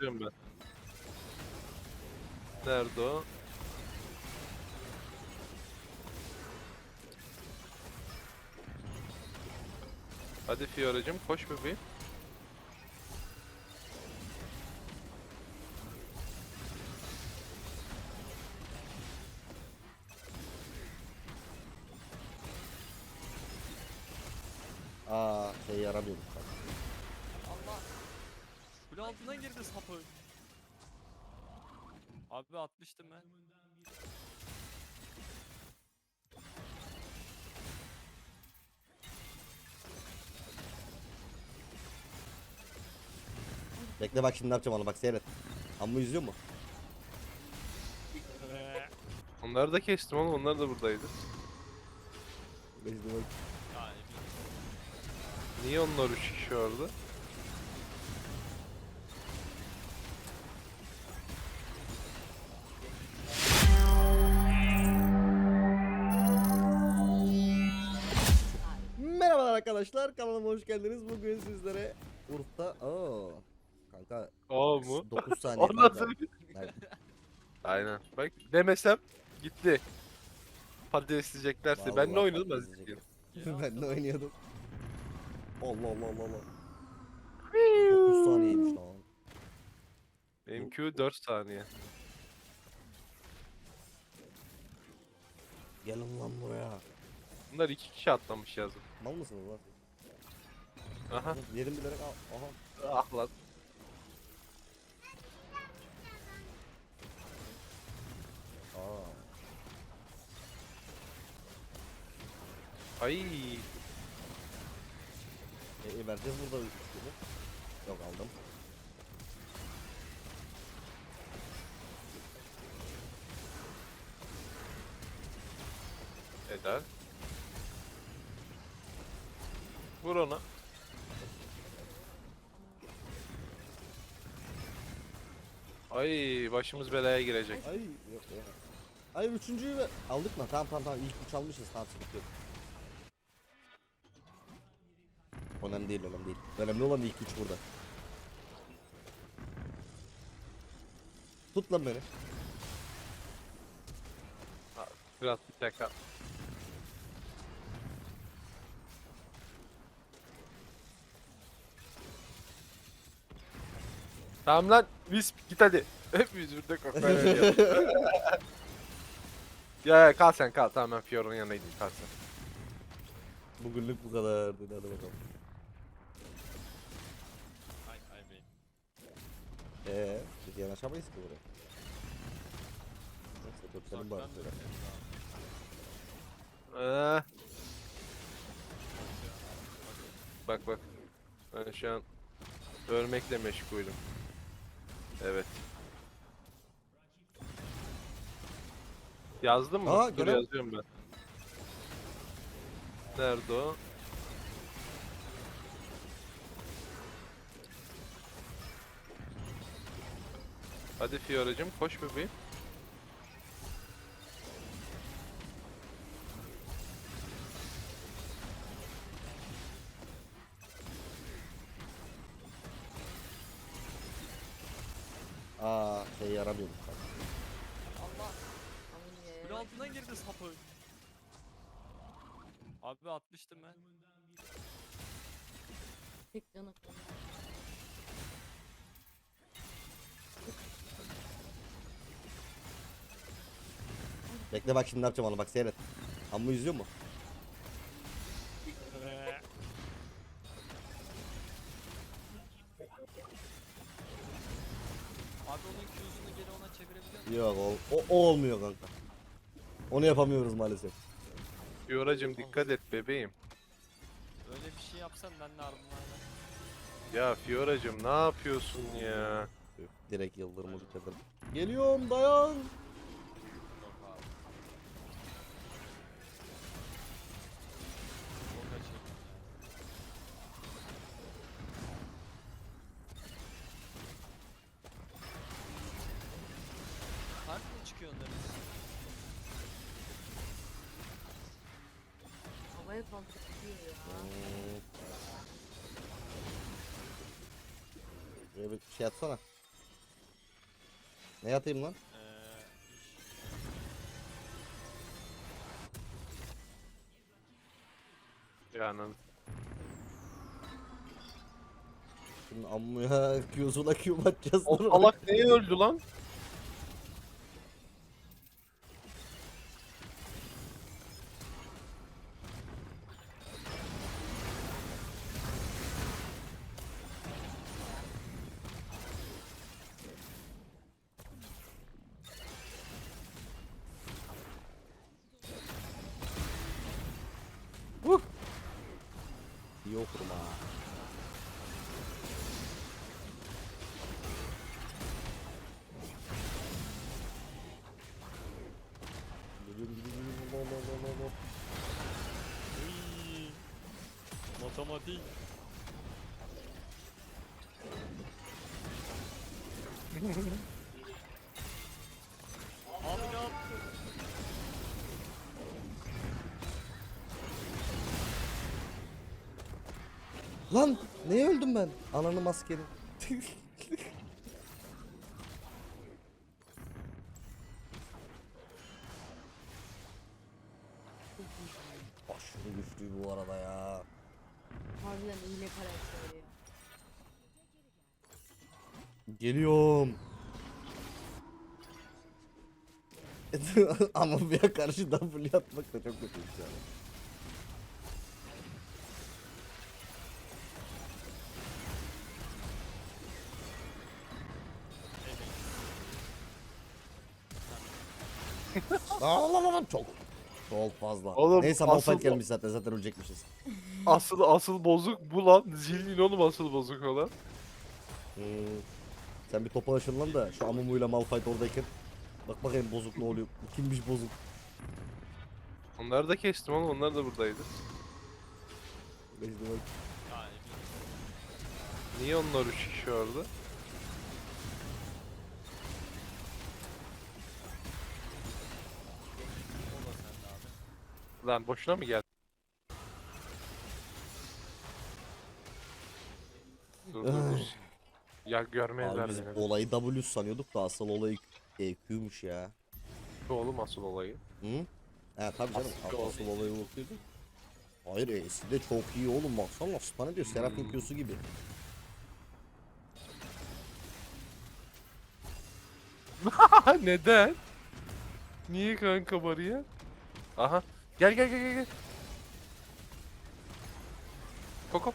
Diyorum ben. Nerede o? Hadi Fiora'cım koş bebeğim. Aa şey yaramıyormuş Altına girdi sapı. Abi atmıştım ben. Bekle bak şimdi ne yapacağım onu bak seyret. Amma yüzüyor mu? Onları da kestim oğlum onlar da buradaydı. Bekle bak. Niye onlar 3 kişi orada? Arkadaşlar kanalıma hoş geldiniz. Bugün sizlere Urf'ta aa kanka O mu? 9 saniye O kanka. nasıl? Evet. Aynen. Bak demesem gitti. Patates diyeceklerse. Ben ne oynadım ben ben de oynuyordum. Allah Allah Allah Allah. 9 saniyeymiş lan. Benim Q 4 saniye. Gelin lan buraya. Bunlar 2 kişi atlamış yazın. Mal mısınız lan? Aha. Yerim bilerek al. Aha. Ah lan. Aa. Ay. E, e, vereceğiz burada. Yok aldım. Eder. Vur ona. Ay başımız belaya girecek. Ay yok ya. Ay üçüncüyü ver. Aldık mı? Tamam tamam tamam ilk üç almışız tamam sıkıntı yok. Önemli değil önemli değil. Önemli olan ilk üç burada. Tut lan beni. Biraz bir dakika. Tamam lan Wisp git hadi. Hepimiz burada koklayalım. ya ya kal sen kal tamam ben Fiora'nın yanına gideyim kal sen. Bugünlük bu kadar. Hadi bakalım. Eee biz yanaşamayız ki buraya. Neyse dörtlerim bari Uzaktan şöyle. Ee, bak bak. Ben şu an ölmekle meşgulüm. Evet. Yazdın mı? Aa, Dur görev- yazıyorum ben. Nerede o? Hadi Fiora'cım koş bebeğim. Yaramıyormuş bak. Allah. Amin Kule ya. altına girdi sapı. Abi atmıştım ben. Tek canı kaldı. Bekle bak şimdi ne yapacağım onu bak seyret. Amma yüzüyor mu? Yok o, o, o olmuyor kanka. Onu yapamıyoruz maalesef. Fiora'cım dikkat et bebeğim. Öyle bir şey yapsan ben de ardından. Ya Fiora'cım ne yapıyorsun ya? Direkt yıldırımı bitirdim. Geliyorum dayan. Havaya kalkıyor ya. Hmm. Bir şey atsana. Ne atayım lan? Eee... Yani Şimdi ammuya Q'suna Q atacağız. o dur. salak neye öldü lan? İyi okurum ha. Geliyorum, geliyorum, geliyorum. Allah, Allah, Allah, Allah. Uyyy. Matematik. Lan neye öldüm ben? Ananı maskeli. Aşırı güçlü bu arada ya. Harbiden hile karakter ya. Geliyorum. Ama bir karşı W atmak da çok kötüymüş yani. Aa, çok çok fazla. Oğlum, Neyse asıl bu- gelmiş zaten zaten ölecekmişiz. Asıl asıl bozuk bu lan. Zilin oğlum asıl bozuk olan. Hmm. Sen bir topa ışınlan da şu Amumu'yla Malphite oradayken bak bakayım bozuk ne oluyor. Kimmiş bozuk? Onları da kestim oğlum onlar da buradaydı. Neyse, bak. Niye onlar üç kişi orada? Lan boşuna mı geldi? Dur dur dur. Ya görmezler Abi biz beni. olayı W sanıyorduk da asıl olayı e, Q'muş ya. Şu oğlum asıl olayı. Hı? He tabii canım. Asıl Asıl, olayı bakıyorduk. Hayır E'si de çok iyi oğlum baksana stun ediyor Seraphim Hmm. Q'su gibi. Neden? Niye kanka bariyer? Aha. Gel gel gel gel. Koko.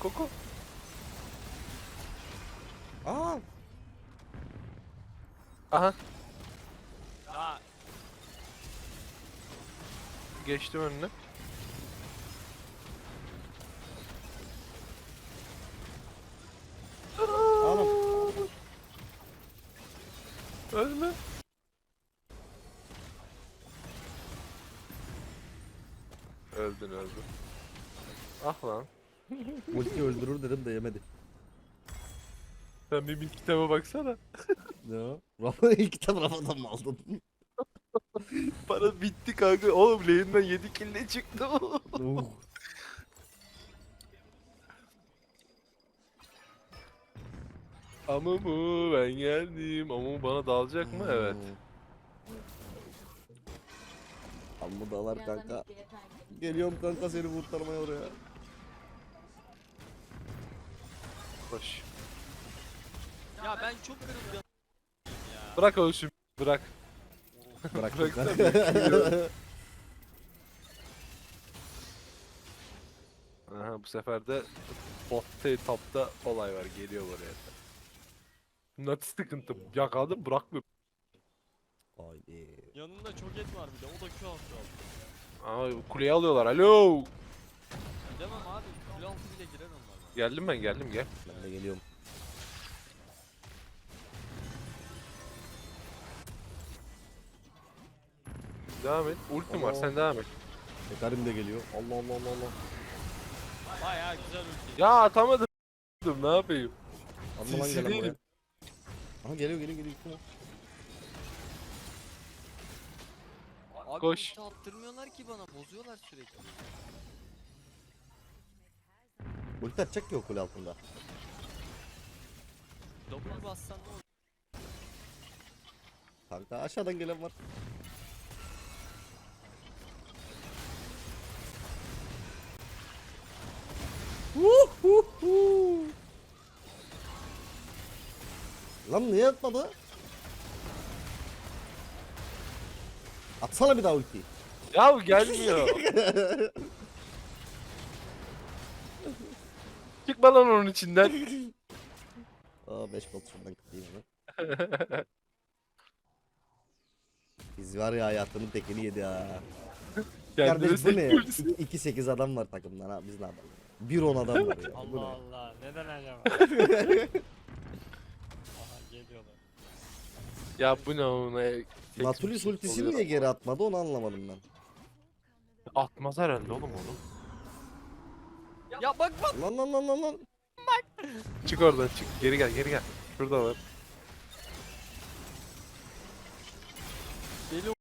Koko. Aa Aha. Aa, Geçtim önüne. oğlum Ölme. Öldün öldün. Ah lan. Ulti öldürür dedim de yemedi. Sen bir bil kitaba baksana. Ne o? Rafa ilk kitap Rafa'dan mı aldın? Para bitti kanka. Oğlum lane'den 7 kille çıktı. Uh. Ama mı ben geldim. Ama mı bana dalacak mı? Evet. Amma dalar kanka. Geliyorum kanka seni kurtarmaya oraya. Koş. ya ben çok kırılgan ya. Bırak ölsün. Bırak. Bırak Bırak Aha bu sefer de botta topta olay var. Geliyor buraya. Not sıkıntı. Yakaladım bırakmıyor. Haydi. Yanında çok et var bir de o da Q altı aldı. Aa kuleyi alıyorlar. Alo. Demem abi kule altı bile girer. Geldim ben geldim gel. Ben de geliyorum. Devam et. Ultim var sen devam et. Ekarim de geliyor. Allah Allah Allah Allah. Bayağı güzel ulti. Ya atamadım. Ne yapayım? Amma lan CC gelen buraya. değilim. Aha geliyor geliyor geliyor. O? Abi Koş. ulti attırmıyorlar ki bana bozuyorlar sürekli. Ulti atacak ki o kule altında. Double bassan ne olur? Kanka aşağıdan gelen var. Vuhuhu. Lan niye atmadı? Atsana bir daha ultiyi. Ya gelmiyor. Çıkma lan onun içinden. Aa 5 bot şuradan kıtayım hemen. Biz var ya hayatının tekini yedi ha. Kardeş bu ne ya? 2-8 adam var takımdan ha biz ne yapalım? 1-10 adam var ya. Bu Allah ne? Allah. Neden acaba? Aha geliyorlar. Ya bu ne ona? Natulis ultisini niye geri atmadı onu anlamadım ben. Atmaz herhalde oğlum onu. Ya bak bak. Lan lan lan lan lan. Çık oradan çık. Geri gel geri gel. Şurada var. Deli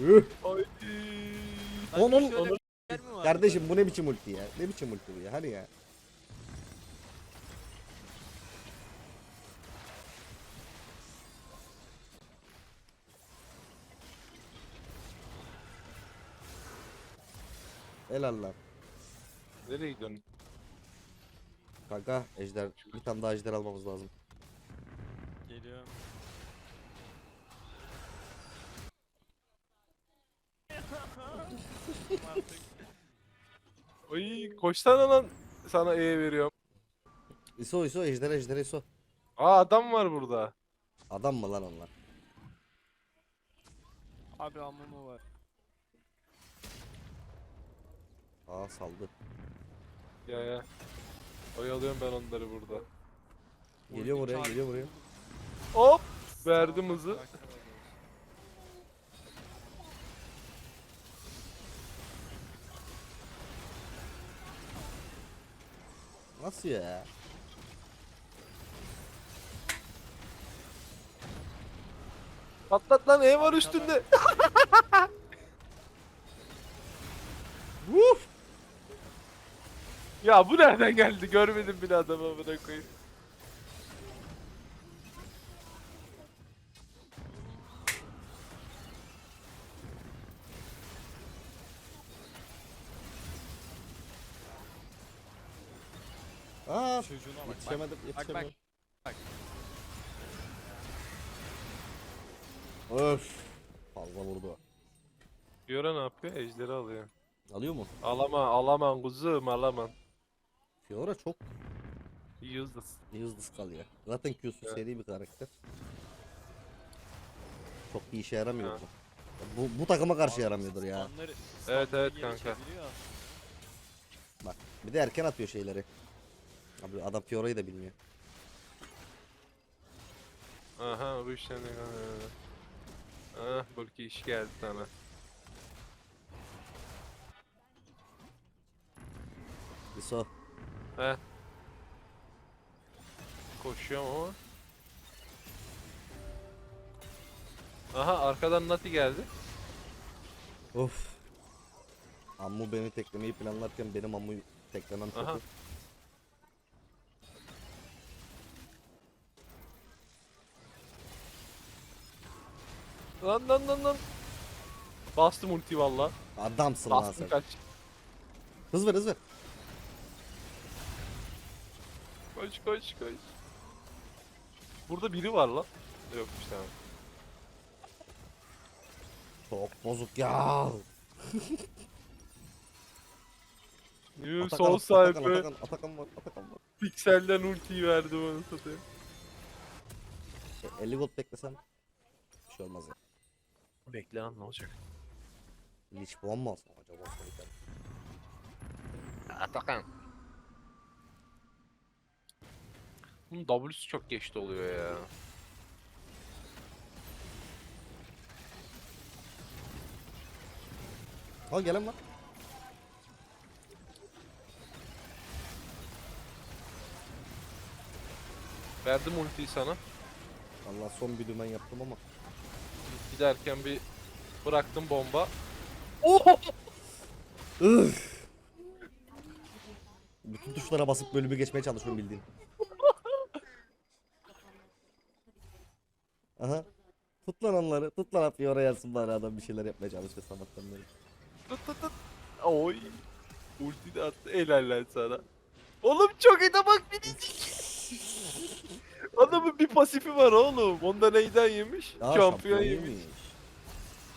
Üh. Ay. Onun- şöyle onun- bir yer mi var? Kardeşim bu ne biçim ulti ya? Ne biçim ulti bu ya? Hadi ya. Helal lan. Nereye gidiyorsun? Kanka ejder bir tane daha ejder almamız lazım. Geliyorum. Artık. Ay koşsana lan. Sana E veriyorum. ISO ISO ejder ejder ISO. Aa adam var burada. Adam mı lan onlar? Abi amumu var. Aa saldı. Ya ya. Oyalıyorum ben onları burada. Geliyor çarptı. geliyor buraya. Hop. Verdim hızı. Nasıl ya? Patlat lan E var üstünde. Ya bu nereden geldi? Görmedim bile adamı amına koyayım. Aa Çocuğuna bak. Bak, yetişemedim bak. yetişemedim. bak. Öf. Fazla vurdu. Fiora ne yapıyor? Ejderi alıyor. Alıyor mu? Alaman, alaman kuzum, alaman. Fiora çok Useless. hızlı kalıyor. Zaten Q'su Evet. seri bir karakter. Çok bir işe yaramıyor Ha. bu. Bu, bu takıma karşı Abi, yaramıyordur ya. standları- Evet, evet geri kanka. çeviriyor. Bak bir de erken atıyor şeyleri. Abi adam Fiora'yı da bilmiyor. Aha bu işten ne kadar. Ah belki iş geldi sana. ISO. He. Koşuyorum ama. Aha arkadan Nati geldi. Of. Ammu beni teklemeyi planlarken benim Ammu'yu teklemem. Aha. Lan lan lan lan. Bastım ulti valla. Adamsın lan Bastım sen. kaç. Hız ver hız ver. Koş koş koş. Burada biri var lan. Yokmuş tamam. Çok bozuk ya. Yuh Atakan, sol Atakan, sahibi. Atakan, Atakan var, Atakan var. Pikselden ultiyi verdi bana satayım. Şey, 50 gold beklesem bir şey olmaz ya. Bekle lan ne olacak? Lich puan mı acaba? Atakan. Bunun W'su çok geçti oluyor ya. Ha gelen var. Verdim ultiyi sana. Allah son bir dümen yaptım ama. Giderken bir bıraktım bomba. Üf. Bütün tuşlara basıp bölümü geçmeye çalışıyorum bildiğin. Aha. Tut lan onları. Tut lan Fiora yazsın bari adam bir şeyler yapmaya çalışıyor sabahtan beri. Tut tut tut. Oy. Ulti de attı. Helal lan sana. Oğlum çok iyi de bak minicik. Adamın bir pasifi var oğlum. Onda neyden yemiş? Aa, Şampiyon yemiş.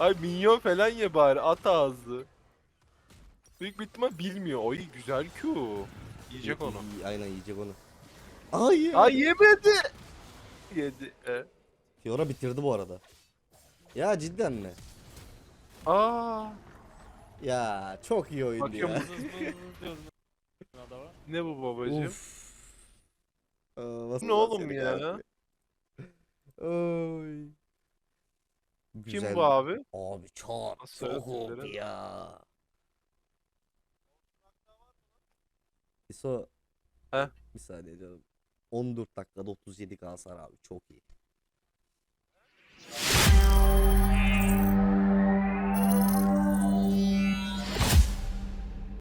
Ay minyon falan ye bari. At ağzı. Büyük bir ihtimal bilmiyor. Oy güzel Q. Yiyecek onu. Aynen yiyecek onu. Ay. Ay yemedi. Yedi. E. Fiora bitirdi bu arada. Ya cidden mi? Aa. Ya çok iyi oyundu Bakıyorum ya. Adama. Ne bu babacığım? Uf. Aa, nasıl Ne oğlum seni ya? abi? Oy. Kim Güzel. bu abi? Abi çok Nasıl çok oldu öğretildi? ya. İso. Heh. Bir saniye canım. 14 dakikada 37 hasar abi çok iyi.